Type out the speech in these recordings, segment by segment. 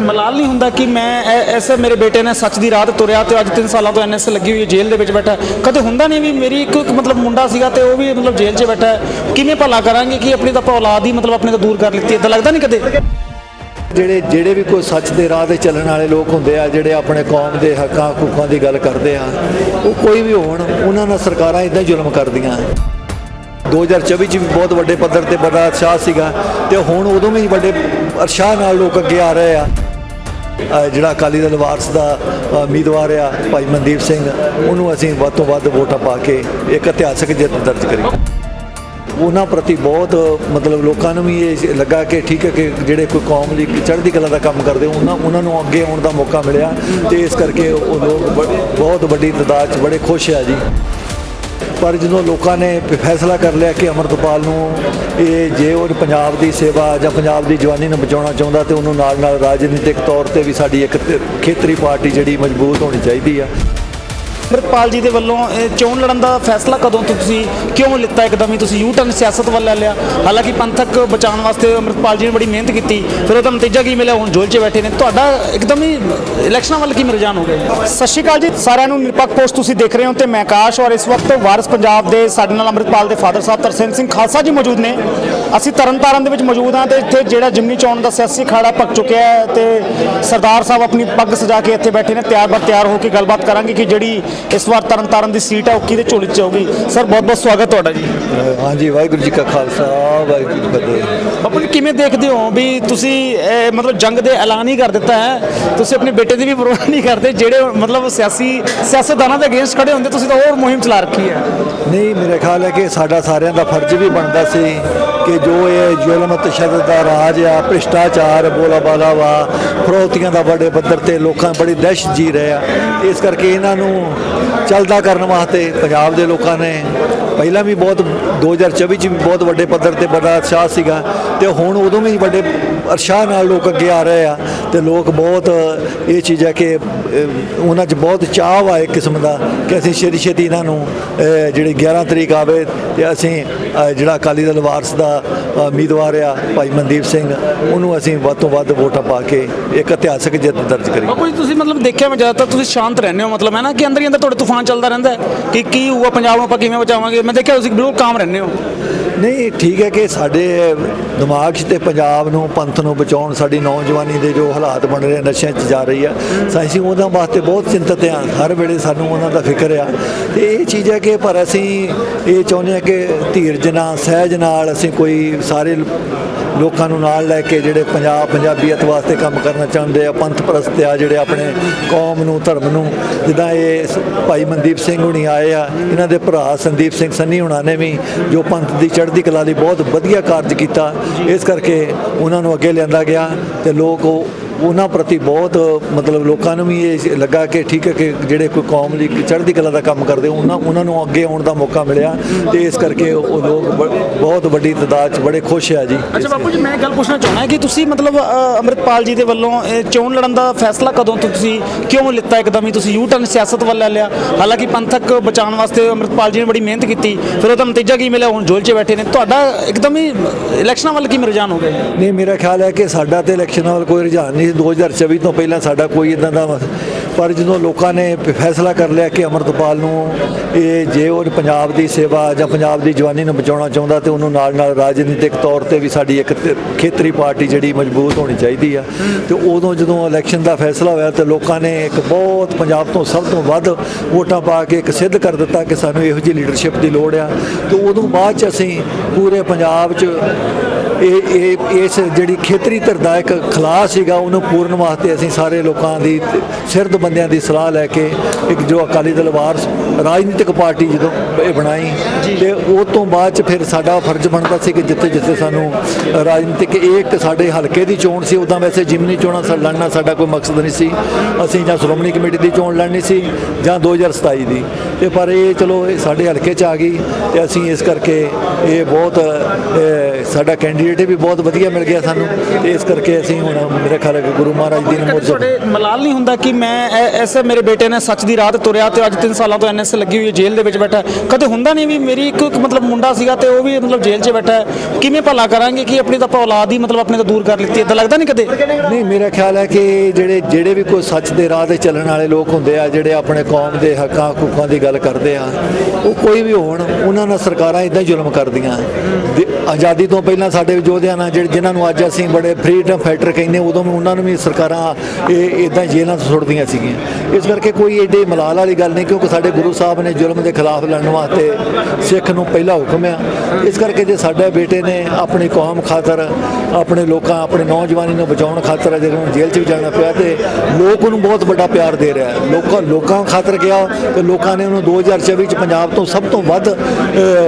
ਮਲਾਲ ਨਹੀਂ ਹੁੰਦਾ ਕਿ ਮੈਂ ਐਸੇ ਮੇਰੇ ਬੇਟੇ ਨੇ ਸੱਚ ਦੀ ਰਾਹ ਤੇ ਤੁਰਿਆ ਤੇ ਅੱਜ 3 ਸਾਲਾਂ ਤੋਂ ਐਨਐਸ ਲੱਗੀ ਹੋਈ ਹੈ, ਜੇਲ੍ਹ ਦੇ ਵਿੱਚ ਬੈਠਾ ਕਦੇ ਹੁੰਦਾ ਨਹੀਂ ਵੀ ਮੇਰੀ ਇੱਕ ਇੱਕ ਮਤਲਬ ਮੁੰਡਾ ਸੀਗਾ ਤੇ ਉਹ ਵੀ ਮਤਲਬ ਜੇਲ੍ਹ 'ਚ ਬੈਠਾ ਕਿਵੇਂ ਭਲਾ ਕਰਾਂਗੇ ਕਿ ਆਪਣੀ ਤਾਂ ਆਪਾਂ ਔਲਾਦ ਹੀ ਮਤਲਬ ਆਪਣੇ ਤੋਂ ਦੂਰ ਕਰ ਲਿੱਤੀ ਇਦਾਂ ਲੱਗਦਾ ਨਹੀਂ ਕਦੇ? ਜਿਹੜੇ ਜਿਹੜੇ ਵੀ ਕੋਈ ਸੱਚ ਦੇ ਰਾਹ ਤੇ ਚੱਲਣ ਵਾਲੇ ਲੋਕ ਹੁੰਦੇ ਆ, ਜਿਹੜੇ ਆਪਣੇ ਕੌਮ ਦੇ ਹੱਕਾਂ ਹਕੂਕਾਂ ਦੀ ਗੱਲ ਕਰਦੇ ਆ, ਉਹ ਕੋਈ ਵੀ ਹੋਣ, ਉਹਨਾਂ ਨਾਲ ਸਰਕਾਰਾਂ ਇਦਾਂ ਹੀ ਜ਼ੁਲਮ ਕਰਦੀਆਂ। 2024 ਚ ਵੀ ਬਹੁਤ ਵੱਡੇ ਪੱਧਰ ਤੇ ਬੜਾ ਉਤਸ਼ਾਹ ਸੀਗਾ ਤੇ ਹੁਣ ਉਦੋਂ ਵੀ ਵੱਡੇ ਉਤਸ਼ਾਹ ਨਾਲ ਲੋਕ ਅੱਗੇ ਆ ਰਹੇ ਆ। ਜਿਹੜਾ ਅਕਾਲੀ ਦਲ ਵਾਰਸ ਦਾ ਉਮੀਦਵਾਰ ਆ, ਭਾਈ ਮਨਦੀਪ ਸਿੰਘ, ਉਹਨੂੰ ਅਸੀਂ ਵੱਧ ਤੋਂ ਵੱਧ ਵੋਟਾਂ ਪਾ ਕੇ ਇੱਕ ਇਤਿਹਾਸਕ ਜਿੱਤ ਦਰਜ ਕਰੀ। ਉਹਨਾਂ ਪ੍ਰਤੀ ਬਹੁਤ ਮਤਲਬ ਲੋਕਾਂ ਨੂੰ ਵੀ ਇਹ ਲੱਗਾ ਕਿ ਠੀਕ ਹੈ ਕਿ ਜਿਹੜੇ ਕੋਈ ਕੌਮ ਲਈ ਚੜ੍ਹਦੀ ਕਲਾ ਦਾ ਕੰਮ ਕਰਦੇ, ਉਹਨਾਂ ਉਹਨਾਂ ਨੂੰ ਅੱਗੇ ਆਉਣ ਦਾ ਮੌਕਾ ਮਿਲਿਆ ਤੇ ਇਸ ਕਰਕੇ ਉਹ ਲੋਕ ਬਹੁਤ ਵੱਡੀ ਤਾਦਾਦ 'ਚ ਬੜੇ ਖੁਸ਼ ਆ ਜੀ। ਪਰ ਜਦੋਂ ਲੋਕਾਂ ਨੇ ਫੈਸਲਾ ਕਰ ਲਿਆ ਕਿ ਅਮਰਤਪਾਲ ਨੂੰ ਇਹ ਜੇ ਉਹ ਪੰਜਾਬ ਦੀ ਸੇਵਾ ਜਾਂ ਪੰਜਾਬ ਦੀ ਜਵਾਨੀ ਨੂੰ ਬਚਾਉਣਾ ਚਾਹੁੰਦਾ ਤੇ ਉਹਨੂੰ ਨਾਲ ਨਾਲ ਰਾਜਨੀਤਿਕ ਤੌਰ ਤੇ ਵੀ ਸਾਡੀ ਇੱਕ ਖੇਤਰੀ ਪਾਰਟੀ ਜਿਹੜੀ ਮਜ਼ਬੂਤ ਹੋਣੀ ਚਾਹੀਦੀ ਆ ਅੰਮ੍ਰਿਤਪਾਲ ਜੀ ਦੇ ਵੱਲੋਂ, ਇਹ ਚੋਣ ਲੜਨ ਦਾ ਫੈਸਲਾ ਕਦੋਂ ਤੁਸੀਂ ਕਿਉਂ ਲਿੱਤਾ ਇੱਕਦਮ ਹੀ? ਤੁਸੀਂ ਯੂ ਟਰਨ ਸਿਆਸਤ ਵੱਲ ਲੈ ਲਿਆ। ਹਾਲਾਂਕਿ ਪੰਥਕ ਬਚਾਉਣ ਵਾਸਤੇ ਅੰਮ੍ਰਿਤਪਾਲ ਜੀ ਨੇ ਬੜੀ ਮਿਹਨਤ ਕੀਤੀ, ਫਿਰ ਉਹਦਾ ਨਤੀਜਾ ਕੀ ਮਿਲਿਆ? ਹੁਣ ਜੋਲ 'ਚ ਬੈਠੇ ਨੇ। ਤੁਹਾਡਾ ਇੱਕਦਮ ਹੀ ਇਲੈਕਸ਼ਨਾਂ ਵੱਲ ਕੀ ਰੁਝਾਨ ਹੋ ਗਿਆ? ਸਤਿ ਸ਼੍ਰੀ ਅਕਾਲ ਜੀ। ਸਾਰਿਆਂ ਨੂੰ ਨਿਰਪੱਖ ਪੋਸਟ ਤੁਸੀਂ ਦੇਖ ਰਹੇ ਹੋ ਤੇ ਮੈਂ ਆਕਾਸ਼ ਔਰ ਇਸ ਵਕਤ ਵਾਰਸ ਪੰਜਾਬ ਦੇ ਸਾਡੇ ਨਾਲ ਅੰਮ੍ਰਿਤਪਾਲ ਦੇ ਫਾਦਰ ਸਾਹਿਬ ਤਰਸੇਮ ਸਿੰਘ ਖਾਲਸਾ ਜੀ ਮੌਜੂਦ ਨੇ। ਅਸੀਂ ਤਰਨਤਾਰਨ ਦੇ ਵਿੱਚ ਮੌਜੂਦ ਹਾਂ ਤੇ ਇੱਥੇ ਜਿਹੜਾ ਜਿਮਨੀ ਚੋਣ ਦਾ ਸਿਆਸੀ ਅਖਾੜਾ ਪੱਕ ਚੁੱਕਿਆ ਹੈ ਤੇ ਸਰਦਾਰ ਸਾਹਿਬ ਆਪਣੀ ਪੱਗ ਸਜਾ ਕੇ ਇੱਥੇ ਬੈਠੇ ਨੇ। ਤਿਆਰ ਬਰ ਤਿਆਰ ਹੋ ਕੇ ਗੱਲਬਾਤ ਕਰਾਂਗੇ ਕਿ ਜਿਹੜੀ ਇਸ ਵਾਰ ਤਰਨਤਾਰਨ ਦੀ ਸੀਟ ਹੈ ਉਹ ਕਿਹਦੇ ਝੋਲੀ 'ਚ ਆਊਗੀ ਸਰ ਬਹੁਤ ਬਹੁਤ ਸਵਾਗਤ ਤੁਹਾਡਾ ਜੀ। ਹਾਂਜੀ ਵਾਹਿਗੁਰੂ ਜੀ ਕਾ ਖਾਲਸਾ ਵਾਹਿਗੁਰੂ ਜੀ ਕੀ ਫਤਿਹ। ਬਾਪੂ ਜੀ ਕਿਵੇਂ ਦੇਖਦੇ ਹੋ ਵੀ ਤੁਸੀਂ ਇਹ ਮਤਲਬ ਜੰਗ ਦੇ ਐਲਾਨ ਹੀ ਕਰ ਦਿੱਤਾ ਹੈ? ਤੁਸੀਂ ਆਪਣੇ ਬੇਟੇ ਦੀ ਵੀ ਪਰਵਾਹ ਨਹੀਂ ਕਰਦੇ ਜਿਹੜੇ ਮਤਲਬ ਸਿਆਸੀ ਸਿਆਸਤਦਾਨਾਂ ਦੇ ਅਗੇਂਸਟ ਖੜੇ ਹੁੰਦੇ ਤੁਸੀਂ ਤਾਂ ਹੋਰ ਮੁਹਿੰਮ ਚਲਾ ਰੱਖੀ ਹੈ। ਨਹੀਂ ਮੇਰੇ ਖਿਆਲ ਹੈ ਕਿ ਸਾਡਾ ਸਾਰਿਆਂ ਦਾ ਫਰਜ਼ ਵੀ ਬਣਦਾ ਸੀ ਕਿ ਜੋ ਇਹ ਜ਼ੁਲਮ ਤਸ਼ੱਦਦ ਦਾ ਰਾਜ ਆ ਭ੍ਰਿਸ਼ਟਾਚਾਰ ਬੋਲਾ ਬਾਲਾ ਵਾ ਫਰੋਤੀਆਂ ਦਾ ਵੱਡੇ ਪੱਧਰ ਤੇ ਲੋਕਾਂ ਬੜੀ ਦਹਿਸ਼ਤ ਜੀ ਰਹੇ ਆ। ਇਸ ਕਰਕੇ ਇਹਨਾਂ ਨੂੰ ਚਲਦਾ ਕਰਨ ਵਾਸਤੇ ਪੰਜਾਬ ਦੇ ਲੋਕਾਂ ਨੇ ਪਹਿਲਾਂ ਵੀ ਬਹੁਤ 2024 ਚ ਵੀ ਬਹੁਤ ਵੱਡੇ ਪੱਧਰ ਤੇ ਬੜਾ ਉਤਸ਼ਾਹ ਸੀਗਾ ਤੇ ਹੁਣ ਉਦੋਂ ਵੀ ਵੱਡੇ ਉਤਸ਼ਾਹ ਨਾਲ ਲੋਕ ਅੱਗੇ ਆ ਰਹੇ ਆ ਤੇ ਲੋਕ ਬਹੁਤ ਇਹ ਚੀਜ਼ ਹੈ ਕਿ ਉਹਨਾਂ 'ਚ ਬਹੁਤ ਚਾਹ ਆ ਇੱਕ ਕਿਸਮ ਦਾ ਕਿ ਅਸੀਂ ਛੇਤੀ ਛੇਤੀ ਇਹਨਾਂ ਨੂੰ ਜਿਹੜੀ 11 ਤਰੀਕ ਆਵੇ ਤੇ ਅਸੀਂ ਜਿਹੜਾ ਅਕਾਲੀ ਦਲ ਵਾਰਸ ਦਾ ਉਮੀਦਵਾਰ ਆ, ਭਾਈ ਮਨਦੀਪ ਸਿੰਘ, ਉਹਨੂੰ ਅਸੀਂ ਵੱਧ ਤੋਂ ਵੱਧ ਵੋਟਾਂ ਪਾ ਕੇ ਇੱਕ ਇਤਿਹਾਸਕ ਜਿੱਤ ਦਰਜ ਕਰੀ ਬਾਪੂ ਜੀ, ਤੁਸੀਂ ਮਤਲਬ ਦੇਖਿਆ ਮੈਂ ਜ਼ਿਆਦਾਤਰ ਤੁਸੀਂ ਸ਼ਾਂਤ ਰਹਿੰਦੇ ਹੋ, ਮਤਲਬ ਹੈ ਨਾ ਕਿ ਅੰਦਰ ਹੀ ਅੰਦਰ ਤੁਹਾਡੇ ਤੂਫਾਨ ਚੱਲਦਾ ਰਹਿੰਦਾ ਕਿ ਕੀ ਹੋਊਗਾ, ਪੰਜਾਬ ਨੂੰ ਆਪਾਂ ਕਿਵੇਂ ਬਚਾਵਾਂਗੇ? ਮੈਂ ਦੇਖਿਆ ਤੁਸੀਂ ਬਿਲਕੁਲ ਕਾਮ ਰਹਿੰਦੇ ਹੋ। ਨਹੀਂ, ਠੀਕ ਹੈ ਕਿ ਸਾਡੇ ਦਿਮਾਗ 'ਚ ਤੇ ਪੰਜਾਬ ਨੂੰ, ਪੰਥ ਨੂੰ ਬਚਾਉਣ ਸਾਡੀ ਨੌਜਵਾਨੀ ਦੇ ਜੋ ਹਾਲਾਤ ਬਣ ਰਹੇ ਨਸ਼ਿਆਂ 'ਚ ਜਾ ਰਹੀ ਆ ਸਾਇੰਸੀ ਉਹਨਾਂ ਵਾਸਤੇ ਬਹੁਤ ਚਿੰਤਤ ਆ। ਹਰ ਵੇਲੇ ਸਾਨੂੰ ਉਹਨਾਂ ਦਾ ਫਿਕਰ ਆ। ਤੇ ਇਹ ਚੀਜ਼ ਹੈ ਕਿ ਪਰ ਅਸੀਂ ਇਹ ਚਾਹੁੰਦੇ ਆ ਕਿ ਧੀਰਜ ਨਾਲ, ਸਹਿਜ ਨਾਲ ਅਸੀਂ ਕੋਈ ਸਾਰੇ ਲੋਕਾਂ ਨੂੰ ਨਾਲ ਲੈ ਕੇ ਜਿਹੜੇ ਪੰਜਾਬ ਪੰਜਾਬੀਅਤ ਵਾਸਤੇ ਕੰਮ ਕਰਨਾ ਚਾਹੁੰਦੇ ਆ, ਪੰਥ ਪ੍ਰਸਤ ਆ ਜਿਹੜੇ ਆਪਣੇ ਕੌਮ ਨੂੰ, ਧਰਮ ਨੂੰ, ਜਿੱਦਾਂ ਇਹ ਸ- ਭਾਈ ਮਨਦੀਪ ਸਿੰਘ ਹੁਣੀ ਆਏ ਆ, ਇਹਨਾਂ ਦੇ ਭਰਾ ਸੰਦੀਪ ਸਿੰਘ ਸੰਨੀ ਹੁਣਾਂ ਨੇ ਵੀ ਜੋ ਪੰਥ ਦੀ ਚੜ੍ਹਦੀ ਕਲਾ ਲਈ ਬਹੁਤ ਵਧੀਆ ਕਾਰਜ ਕੀਤਾ। ਇਸ ਕਰਕੇ ਉਹਨਾਂ ਨੂੰ ਅੱਗੇ ਲਿਆਂਦਾ ਗਿਆ ਤੇ ਲੋਕ ਉਹ ਉਹਨਾਂ ਪ੍ਰਤੀ ਬਹੁਤ ਮਤਲਬ ਲੋਕਾਂ ਨੂੰ ਵੀ ਇਹ ਲੱਗਾ ਕਿ ਠੀਕ ਹੈ ਕਿ ਜਿਹੜੇ ਕੋਈ ਕੌਮ ਲਈ ਚੜ੍ਹਦੀ ਕਲਾ ਦਾ ਕੰਮ ਕਰਦੇ ਉਹਨਾਂ ਉਹਨਾਂ ਨੂੰ ਅੱਗੇ ਆਉਣ ਦਾ ਮੌਕਾ ਮਿਲਿਆ ਤੇ ਇਸ ਕਰਕੇ ਉਹ ਲੋਕ ਬਹੁਤ ਵੱਡੀ ਤਾਦਾਦ 'ਚ ਬੜੇ ਖੁਸ਼ ਆ ਜੀ। ਅੱਛਾ ਬਾਪੂ ਜੀ ਮੈਂ ਗੱਲ ਪੁੱਛਣਾ ਚਾਹੁੰਦਾ ਕਿ ਤੁਸੀਂ ਮਤਲਬ ਅੰਮ੍ਰਿਤਪਾਲ ਜੀ ਦੇ ਵੱਲੋਂ ਚੋਣ ਲੜਨ ਦਾ ਫੈਸਲਾ ਕਦੋਂ ਤੋਂ ਤੁਸੀਂ ਕਿਉਂ ਲਿੱਤਾ ਇੱਕਦਮ ਹੀ? ਤੁਸੀਂ ਯੂ ਟਰਨ ਸਿਆਸਤ ਵੱਲ ਲੈ ਲਿਆ। ਹਾਲਾਂਕਿ ਪੰਥਕ ਬਚਾਉਣ ਵਾਸਤੇ ਅੰਮ੍ਰਿਤਪਾਲ ਜੀ ਨੇ ਬੜੀ ਮਿਹਨਤ ਕੀਤੀ। ਫਿਰ ਉਹਦਾ ਨਤੀਜਾ ਕੀ ਮਿਲਿਆ? ਹੁਣ ਜੇਲ੍ਹ 'ਚ ਬੈਠੇ ਨੇ। ਤੁਹਾਡਾ ਇੱਕਦਮ ਹੀ ਇਲੈਕਸ਼ਨਾਂ ਵੱਲ ਕੀ ਰੁਝਾਨ ਹੋ ਗਿਆ? ਨਹੀਂ ਮੇਰਾ ਖਿਆਲ ਹੈ ਕਿ ਸਾਡਾ ਤੇ ਇਲੈਕਸ਼ਨ ਵੱਲ ਕੋਈ ਰੁਝਾਨ ਨਹੀਂ ਸੀ 2024 ਤੋਂ ਪਹਿਲਾਂ ਸਾਡਾ ਕੋਈ ਇਦਾਂ ਦਾ ਪਰ ਜਦੋਂ ਲੋਕਾਂ ਨੇ ਪ- ਫੈਸਲਾ ਕਰ ਲਿਆ ਕਿ ਅਮਰਤਪਾਲ ਨੂੰ ਇਹ ਜੇ ਉਹ ਪੰਜਾਬ ਦੀ ਸੇਵਾ ਜਾਂ ਪੰਜਾਬ ਦੀ ਜਵਾਨੀ ਨੂੰ ਬਚਾਉਣਾ ਚਾਹੁੰਦਾ ਤੇ ਉਹਨੂੰ ਨਾਲ ਨਾਲ ਰਾਜਨੀਤਿਕ ਤੌਰ ਤੇ ਵੀ ਸਾਡੀ ਇੱਕ ਖੇਤਰੀ ਪਾਰਟੀ ਜਿਹੜੀ ਮਜ਼ਬੂਤ ਹੋਣੀ ਚਾਹੀਦੀ ਆ। ਤੇ ਉਦੋਂ ਜਦੋਂ ਇਲੈਕਸ਼ਨ ਦਾ ਫੈਸਲਾ ਹੋਇਆ ਤੇ ਲੋਕਾਂ ਨੇ ਇੱਕ ਬਹੁਤ ਪੰਜਾਬ ਤੋਂ ਸਭ ਤੋਂ ਵੱਧ ਵੋਟਾਂ ਪਾ ਕੇ ਇੱਕ ਸਿੱਧ ਕਰ ਦਿੱਤਾ ਕਿ ਸਾਨੂੰ ਇਹੋ ਜਿਹੀ ਲੀਡਰਸ਼ਿਪ ਦੀ ਲੋੜ ਆ। ਤੇ ਉਦੋਂ ਬਾਅਦ ਚ ਅਸੀਂ ਪੂਰੇ ਪੰਜਾਬ 'ਚ ਇਹ ਇਹ ਇਸ ਜਿਹੜੀ ਖੇਤਰੀ ਧਿਰ ਦਾ ਇੱਕ ਖਲਾਸ ਸੀਗਾ ਉਹਨੂੰ ਪੂਰਨ ਵਾਸਤੇ ਅਸੀਂ ਸਾਰੇ ਲੋਕਾਂ ਦੀ ਸਿਰਦ ਬੰਦਿਆਂ ਦੀ ਸਲਾਹ ਲੈ ਕੇ ਇੱਕ ਜੋ ਅਕਾਲੀ ਦਲ ਵਾਰਸ ਰਾਜਨੀਤਿਕ ਪਾਰਟੀ ਜਦੋਂ ਇਹ ਬਣਾਈ ਤੇ ਉਹ ਤੋਂ ਬਾਅਦ ਚ ਫਿਰ ਸਾਡਾ ਫਰਜ਼ ਬਣਦਾ ਸੀ ਕਿ ਜਿੱਥੇ ਜਿੱਥੇ ਸਾਨੂੰ ਰਾਜਨੀਤਿਕ ਇੱਕ ਸਾਡੇ ਹਲਕੇ ਦੀ ਚੋਣ ਸੀ ਉਦਾਂ ਵੈਸੇ ਜਿਮਨੀ ਚੋਣਾਂ ਸਾ ਲੜਨਾ ਸਾਡਾ ਕੋਈ ਮਕਸਦ ਨਹੀਂ ਸੀ। ਅਸੀਂ ਜਾਂ ਸ਼੍ਰੋਮਣੀ ਕਮੇਟੀ ਦੀ ਚੋਣ ਲੜਨੀ ਸੀ ਜਾਂ 2027 ਦੀ। ਤੇ ਪਰ ਇਹ ਚਲੋ ਸਾਡੇ ਹਲਕੇ ਚ ਆ ਗਈ ਤੇ ਅਸੀਂ ਇਸ ਕਰਕੇ ਇਹ ਬਹੁਤ ਸਾਡਾ ਕੈਂਡੀਡੇਟ ਇਨੀਸ਼ੀਏਟਿਵ ਵੀ ਬਹੁਤ ਵਧੀਆ ਮਿਲ ਗਿਆ ਸਾਨੂੰ ਤੇ ਇਸ ਕਰਕੇ ਅਸੀਂ ਹੁਣ ਮੇਰੇ ਖਿਆਲ ਹੈ ਕਿ ਗੁਰੂ ਮਹਾਰਾਜ ਦੀ ਨਮੋਜ ਤੁਹਾਡੇ ਮਲਾਲ ਨਹੀਂ ਹੁੰਦਾ ਕਿ ਮੈਂ ਐਸੇ ਮੇਰੇ ਬੇਟੇ ਨੇ ਸੱਚ ਦੀ ਰਾਹ ਤੇ ਤੁਰਿਆ ਤੇ ਅੱਜ 3 ਸਾਲਾਂ ਤੋਂ ਐਨਐਸ ਲੱਗੀ ਹੋਈ ਹੈ ਜੇਲ੍ਹ ਦੇ ਵਿੱਚ ਬੈਠਾ। ਕਦੇ ਹੁੰਦਾ ਨਹੀਂ ਵੀ ਮੇਰੀ ਇੱਕ ਮਤਲਬ ਮੁੰਡਾ ਸੀਗਾ ਤੇ ਉਹ ਵੀ ਮਤਲਬ ਜੇਲ੍ਹ 'ਚ ਬੈਠਾ ਕਿਵੇਂ ਭਲਾ ਕਰਾਂਗੇ ਕਿ ਆਪਣੀ ਤਾਂ ਔਲਾਦ ਹੀ ਮਤਲਬ ਆਪਣੇ ਤੋਂ ਦੂਰ ਕਰ ਲਿੱਤੀ ਇਦਾਂ ਲੱਗਦਾ ਨਹੀਂ ਕਦੇ? ਨਹੀਂ ਮੇਰਾ ਖਿਆਲ ਹੈ ਕਿ ਜਿਹੜੇ ਜਿਹੜੇ ਵੀ ਕੋਈ ਸੱਚ ਦੇ ਰਾਹ ਤੇ ਚੱਲਣ ਵਾਲੇ ਲੋਕ ਹੁੰਦੇ ਆ ਜਿਹੜੇ ਆਪਣੇ ਕੌਮ ਦੇ ਹੱਕਾਂ ਹਕੂਕਾਂ ਦੀ ਗੱਲ ਕਰਦੇ ਆ ਉਹ ਕੋਈ ਵੀ ਹੋਣ ਉਹਨਾਂ ਨਾਲ ਸਰਕਾਰਾਂ ਇਦਾਂ ਹੀ ਜ਼ੁਲਮ ਕਰਦੀਆਂ। ਆਜ਼ਾਦੀ ਤੋਂ ਪਹਿਲਾਂ ਸਾਡੇ ਯੋਧਿਆਂ ਨਾਲ ਜਿਹੜੇ ਜਿਨ੍ਹਾਂ ਨੂੰ ਅੱਜ ਅਸੀਂ ਬੜੇ ਫਰੀडम ਫਾਈਟਰ ਕਹਿੰਦੇ ਉਦੋਂ ਵੀ ਉਹਨਾਂ ਨੂੰ ਵੀ ਸਰਕਾਰਾਂ ਇਹ ਇਦਾਂ ਜੇਲ੍ਹਾਂ 'ਚ ਸੁੱਟਦੀਆਂ ਸੀਗੀਆਂ ਇਸ ਕਰਕੇ ਕੋਈ ਏਡੀ ਮਲਾਲ ਵਾਲੀ ਗੱਲ ਨਹੀਂ, ਕਿਉਂਕਿ ਸਾਡੇ ਗੁਰੂ ਸਾਹਿਬ ਨੇ ਜ਼ੁਲਮ ਦੇ ਖਿਲਾਫ ਲੜਨ ਵਾਸਤੇ ਸਿੱਖ ਨੂੰ ਪਹਿਲਾ ਹੁਕਮ ਆ ਇਸ ਕਰਕੇ ਜੇ ਸਾਡੇ ਬੇਟੇ ਨੇ ਆਪਣੀ ਕੌਮ ਖਾਤਰ, ਆਪਣੇ ਲੋਕਾਂ, ਆਪਣੇ ਨੌਜਵਾਨੀ ਨੂੰ ਬਚਾਉਣ ਖਾਤਰ ਜਦੋਂ ਜੇਲ੍ਹ 'ਚ ਵੀ ਜਾਣਾ ਪਿਆ ਤੇ ਲੋਕ ਉਹਨੂੰ ਬਹੁਤ ਵੱਡਾ ਪਿਆਰ ਦੇ ਰਿਹਾ ਹੈ। ਲੋਕਾਂ ਲੋਕਾਂ ਖਾਤਰ ਗਿਆ ਤੇ ਲੋਕਾਂ ਨੇ ਉਹਨੂੰ 2024 ਚ ਪੰਜਾਬ ਤੋਂ ਸਭ ਤੋਂ ਵੱਧ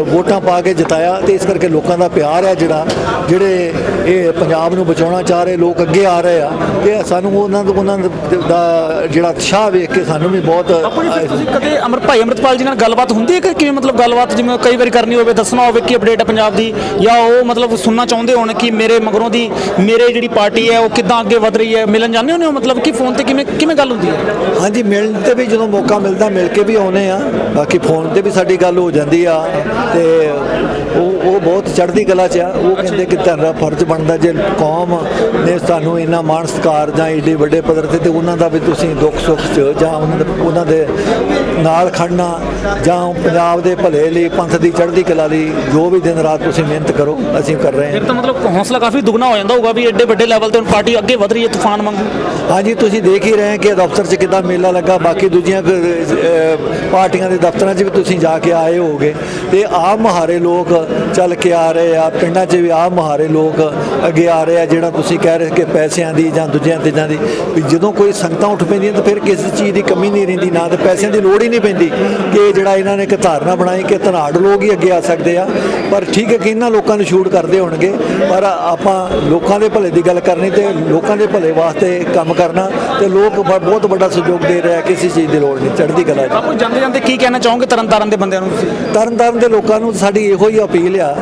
ਵੋਟਾਂ ਪਾ ਕੇ ਜਿਤਾਇਆ ਤੇ ਇਸ ਕਰਕੇ ਲੋਕਾਂ ਦਾ ਪਿਆਰ ਹੈ ਜਿਹੜਾ ਜਿਹੜੇ ਇਹ ਪੰਜਾਬ ਨੂੰ ਬਚਾਉਣਾ ਚਾਹ ਰਹੇ ਲੋਕ ਅੱਗੇ ਆ ਰਹੇ ਆ ਤੇ ਸਾਨੂੰ ਉਹਨਾਂ ਦਾ ਉਹਨਾਂ ਦਾ ਜਿਹੜਾ ਉਤਸ਼ਾਹ ਵੇਖ ਕੇ ਸਾਨੂੰ ਵੀ ਬਹੁਤ ਤੁਸੀਂ ਕਦੇ ਅਮਰ ਭਾਈ ਅਮਰਤਪਾਲ ਜੀ ਨਾਲ ਗੱਲਬਾਤ ਹੁੰਦੀ ਹੈ ਕਿ ਕਿਵੇਂ ਮਤਲਬ ਗੱਲਬਾਤ ਜਿਵੇਂ ਕਈ ਵਾਰੀ ਕਰਨੀ ਹੋਵੇ ਦੱਸਣਾ ਹੋਵੇ ਕੀ ਅਪਡੇਟ ਹੈ ਪੰਜਾਬ ਦੀ ਜਾਂ ਉਹ ਮਤਲਬ ਸੁਣਨਾ ਚਾਹੁੰਦੇ ਹੋਣ ਕਿ ਮੇਰੇ ਮਗਰੋਂ ਦੀ ਮੇਰੇ ਜਿਹੜੀ ਪਾਰਟੀ ਹੈ ਉਹ ਕਿੱਦਾਂ ਅੱਗੇ ਵਧ ਰਹੀ ਹੈ ਮਿਲਣ ਜਾਂਦੇ ਹੋ ਮਤਲਬ ਕਿ ਫੋਨ ਤੇ ਕਿਵੇਂ ਕਿਵੇਂ ਗੱਲ ਹੁੰਦੀ ਹੈ? ਹਾਂਜੀ ਮਿਲਣ ਤੇ ਵੀ ਜਦੋਂ ਮੌਕਾ ਮਿਲਦਾ ਮਿਲ ਕੇ ਵੀ ਆਉਨੇ ਆ ਬਾਕੀ ਫੋਨ ਤੇ ਵੀ ਸਾਡੀ ਗੱਲ ਹੋ ਜਾਂਦੀ ਆ ਤੇ ਉਹ ਉਹ ਬਹੁਤ ਚੜ੍ਹਦੀ ਕਲਾ 'ਚ ਆ ਉਹ ਕਹਿੰਦੇ ਕਿ ਤੁਹਾਡਾ ਫਰਜ਼ ਬਣਦਾ ਜੇ ਕੌਮ ਨੇ ਸਾਨੂੰ ਇੰਨਾ ਮਾਣ ਸਤਿਕਾਰ ਜਾਂ ਏਡੇ ਵੱਡੇ ਪੱਧਰ ਤੇ ਤੇ ਉਹਨਾਂ ਦਾ ਵੀ ਤੁਸੀਂ ਦੁੱਖ ਸੁੱਖ 'ਚ ਜਾਂ ਉਹਨਾਂ ਦੇ ਉਹਨਾਂ ਦੇ ਨਾਲ ਖੜਨਾ ਜਾਂ ਪੰਜਾਬ ਦੇ ਭਲੇ ਲਈ ਪੰਥ ਦੀ ਚੜ੍ਹਦੀ ਕਲਾ ਲਈ ਜੋ ਵੀ ਦਿਨ ਰਾਤ ਤੁਸੀਂ ਮਿਹਨਤ ਕਰੋ ਅਸੀਂ ਕਰ ਰਹੇ ਹਾਂ ਫਿਰ ਤਾਂ ਮਤਲਬ ਹੌਸਲਾ ਕਾਫੀ ਦੁੱਗਣਾ ਹੋ ਜਾਂਦਾ ਹੋਊਗਾ ਵੀ ਐਡੇ ਵੱਡੇ ਲੈਵਲ ਤੇ ਹੁਣ ਪਾਰਟੀ ਅੱਗੇ ਵਧ ਰਹੀ ਹੈ ਤੂਫਾਨ ਵਾਂਗੂ। ਹਾਂਜੀ ਤੁਸੀਂ ਦੇਖ ਹੀ ਰਹੇ ਕਿ ਦਫ਼ਤਰ 'ਚ ਕਿੱਦਾਂ ਮੇਲਾ ਲੱਗਾ ਬਾਕੀ ਦੂਜੀਆਂ ਪਾਰਟੀਆਂ ਦੇ ਦਫ਼ਤਰਾਂ 'ਚ ਵੀ ਤੁਸੀਂ ਜਾ ਕੇ ਆਏ ਹੋਗੇ ਤੇ ਆਪ ਮਹਾਰੇ ਲੋਕ ਚੱਲ ਕੇ ਆ ਰਹੇ ਆ ਪਿੰਡਾਂ 'ਚ ਵੀ ਆਪ ਮਹਾਰੇ ਲੋਕ ਅੱਗੇ ਆ ਰਹੇ ਆ ਜਿਹੜਾ ਤੁਸੀਂ ਕਹਿ ਰਹੇ ਕਿ ਪੈਸਿਆਂ ਦੀ ਜਾਂ ਦੂਜਿਆਂ ਚੀਜ਼ਾਂ ਦੀ ਵੀ ਜਦੋਂ ਕੋਈ ਸੰਗਤਾਂ ਉੱਠ ਪੈਂਦੀਆਂ ਤਾਂ ਫਿਰ ਕਿਸੇ ਚੀਜ਼ ਦੀ ਕਮੀ ਨਹੀਂ ਰਹਿੰਦੀ ਨਾ ਤੇ ਪੈਸਿਆਂ ਦੀ ਲੋੜ ਹੀ ਨਹੀਂ ਪੈਂਦੀ ਕਿ ਜਿਹੜਾ ਇਹਨਾਂ ਨੇ ਇੱਕ ਧਾਰਨਾ ਬਣਾਈ ਕਿ ਧਨਾੜ ਲੋਕ ਹੀ ਅੱਗੇ ਆ ਸਕਦੇ ਆ। ਪਰ ਠੀਕ ਹੈ ਕਿ ਇਹਨਾਂ ਲੋਕਾਂ ਨੂੰ ਸ਼ੂਟ ਕਰਦੇ ਹੋਣਗੇ ਪਰ ਆਪਾਂ ਲੋਕਾਂ ਦੇ ਭਲੇ ਦੀ ਗੱਲ ਕਰਨੀ ਤੇ ਲੋਕਾਂ ਦੇ ਭਲੇ ਵਾਸਤੇ ਕੰਮ ਕਰਨਾ ਤੇ ਲੋਕ ਬਹੁਤ ਵੱਡਾ ਸਹਿਯੋਗ ਦੇ ਰਿਹਾ ਕਿਸੇ ਚੀਜ਼ ਦੀ ਲੋੜ ਨਹੀਂ ਚੜ੍ਹਦੀ ਕਲਾ 'ਚ। ਬਾਪੂ ਜਾਂਦੇ ਜਾਂਦੇ ਕੀ ਕਹਿਣਾ ਚਾਹੋਗੇ ਤਰਨਤਾਰਨ ਦੇ ਬੰਦਿਆਂ ਨੂੰ ਤੁਸੀਂ? ਤਰਨ ਤਾਰਨ ਦੇ ਲੋਕਾਂ ਨੂੰ ਸਾਡੀ ਇਹੋ ਹੀ ਅਪੀਲ ਆ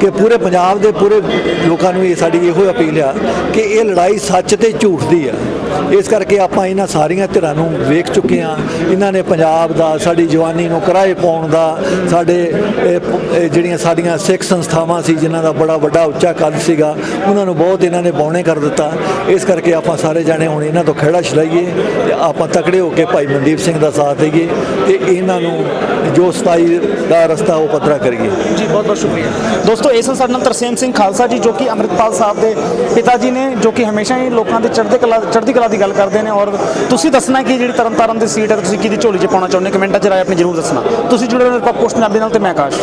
ਕਿ ਪੂਰੇ ਪੰਜਾਬ ਦੇ ਪੂਰੇ ਲੋਕਾਂ ਨੂੰ ਇਹ ਸਾਡੀ ਇਹੋ ਹੀ ਅਪੀਲ ਆ ਕਿ ਇਹ ਲੜਾਈ ਸੱਚ ਤੇ ਝੂਠ ਦੀ ਆ। ਇਸ ਕਰਕੇ ਆਪਾਂ ਇਹਨਾਂ ਸਾਰੀਆਂ ਧਿਰਾਂ ਨੂੰ ਵੇਖ ਚੁੱਕੇ ਹਾਂ। ਇਹਨਾਂ ਨੇ ਪੰਜਾਬ ਦਾ, ਸਾਡੀ ਜਵਾਨੀ ਨੂੰ ਕਿਰਾਏ ਪਾਉਣ ਦਾ, ਸਾਡੇ ਜਿਹੜੀਆਂ ਸਾਡੀਆਂ ਸਿੱਖ ਸੰਸਥਾਵਾਂ ਸੀ, ਜਿਨ੍ਹਾਂ ਦਾ ਬੜਾ ਵੱਡਾ ਉੱਚਾ ਕੱਦ ਸੀਗਾ, ਉਹਨਾਂ ਨੂੰ ਬਹੁਤ ਇਹਨਾਂ ਨੇ ਬੌਣੇ ਕਰ ਦਿੱਤਾ। ਇਸ ਕਰਕੇ ਆਪਾਂ ਸਾਰੇ ਜਾਣੇ ਹੁਣ ਇਹਨਾਂ ਤੋਂ ਖਹਿੜਾ ਛਡਾਈਏ ਤੇ ਆਪਾਂ ਤਕੜੇ ਹੋ ਕੇ ਭਾਈ ਮਨਦੀਪ ਸਿੰਘ ਦਾ ਸਾਥ ਦੇਈਏ ਤੇ ਇਹਨਾਂ ਨੂੰ ਜੋ ਸਤਾਈ ਦਾ ਰਸਤਾ ਉਹ ਪੱਧਰਾ ਕਰੀਏ। ਜੀ, ਬਹੁਤ ਬਹੁਤ ਸ਼ੁਕਰੀਆ। ਦੋਸਤੋ, ਇਸ ਸਾਡੇ ਨਾਲ ਤਰਸੇਮ ਸਿੰਘ ਖਾਲਸਾ ਜੀ, ਜੋ ਕਿ ਅੰਮ੍ਰਿਤਪਾਲ ਸਾਹਿਬ ਦੇ ਪਿਤਾ ਜੀ ਨੇ, ਜੋ ਕਿ ਹਮੇਸ਼ਾ ਹੀ ਲੋਕਾਂ ਦੇ ਚੜ੍ਹਦੇ ਕਲਾ, ਚੜ੍ਹਦੀ ਕਲਾ ਦੀ ਗੱਲ ਕਰਦੇ ਨੇ ਔਰ ਤੁਸੀਂ ਦੱਸਣਾ ਕਿ ਜਿਹੜੀ ਤਰਨਤਾਰਨ ਦੀ ਸੀਟ ਹੈ, ਤੁਸੀਂ ਕਿਹਦੀ ਝੋਲੀ 'ਚ ਪਾਉਣਾ ਚਾਹੁੰਦੇ ਕਮੈਂਟਾਂ 'ਚ ਰਾਏ ਆਪਣੀ ਜ਼ਰੂਰ ਦੱਸਣਾ। ਤੁਸੀਂ ਜੁੜੇ ਰਹੋ ਨਿਰਪੱਖ ਪੋਸਟ ਪੰਜਾਬੀ ਨਾਲ ਤੇ ਮੈਂ ਆਕਾਸ਼।